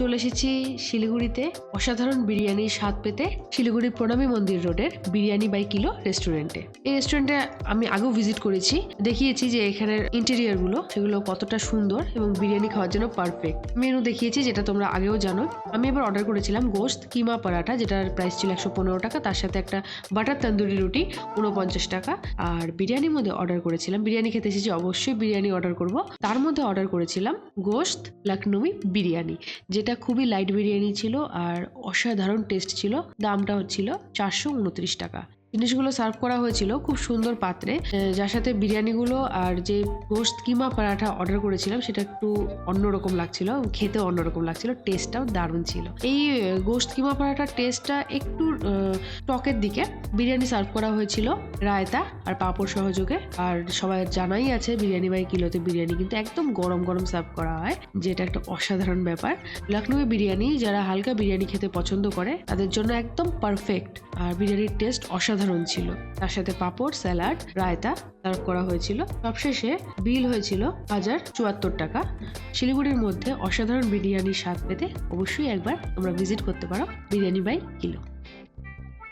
চলে এসেছি শিলিগুড়িতে। অসাধারণ বিরিয়ানির স্বাদ পেতে শিলিগুড়ি প্রণামী মন্দির রোডের বিরিয়ানি বাই কিলো রেস্টুরেন্টে। এই রেস্টুরেন্টে আমি আগেও ভিজিট করেছি, দেখিয়েছি যে এখানের ইন্টেরিয়ারগুলো সেগুলো কতটা সুন্দর এবং বিরিয়ানি খাওয়ার জন্য পারফেক্ট। মেনু দেখিয়েছি, যেটা তোমরা আগেও জানো। আমি এবার অর্ডার করেছিলাম গোস্ত, কিমা পরাঠা, যেটার প্রাইস ছিল একশো পনেরো টাকা, তার সাথে একটা বাটার তন্দুরি রুটি উনপঞ্চাশ টাকা। আর বিরিয়ানির মধ্যে অর্ডার করেছিলাম, বিরিয়ানি খেতে এসেছি অবশ্যই বিরিয়ানি অর্ডার করব। তার মধ্যে অর্ডার করেছিলাম গোস্ত লখনৌই বিরিয়ানি যেটা খুবই লাইট বিরিয়ানি ছিল আর অসাধারণ টেস্ট ছিল। দামটা হচ্ছিল চারশো উনত্রিশ টাকা। জিনিসগুলো সার্ভ করা হয়েছিল খুব সুন্দর পাত্রে। যার সাথে বিরিয়ানিগুলো আর যে গোস্ত কিমা পরাঠা অর্ডার করেছিলাম, সেটা একটু অন্যরকম লাগছিল খেতে অন্যরকম লাগছিল টেস্টটাও দারুণ ছিল। এই গোস্ত কিমা পরাঠার টেস্টটা একটু টকের দিকে। বিরিয়ানি সার্ভ করা হয়েছিল রায়তা আর পাঁপড় সহযোগে। আর সবাই জানাই আছে, বিরিয়ানি বাই কিলোতে বিরিয়ানি কিন্তু একদম গরম গরম সার্ভ করা হয়, যেটা একটা অসাধারণ ব্যাপার। লখনৌই বিরিয়ানি, যারা হালকা বিরিয়ানি খেতে পছন্দ করে, তাদের জন্য একদম পারফেক্ট আর বিরিয়ানির টেস্ট অসাধারণ ছিল। তার সাথে পাঁপড়, স্যালাড, রায়তা সার্ভ করা হয়েছিল। সবশেষে বিল হয়েছিল হাজার চুয়াত্তর টাকা। শিলিগুড়ির মধ্যে অসাধারণ বিরিয়ানির স্বাদ পেতে অবশ্যই একবার তোমরা ভিজিট করতে পারো। Biryani by kilo.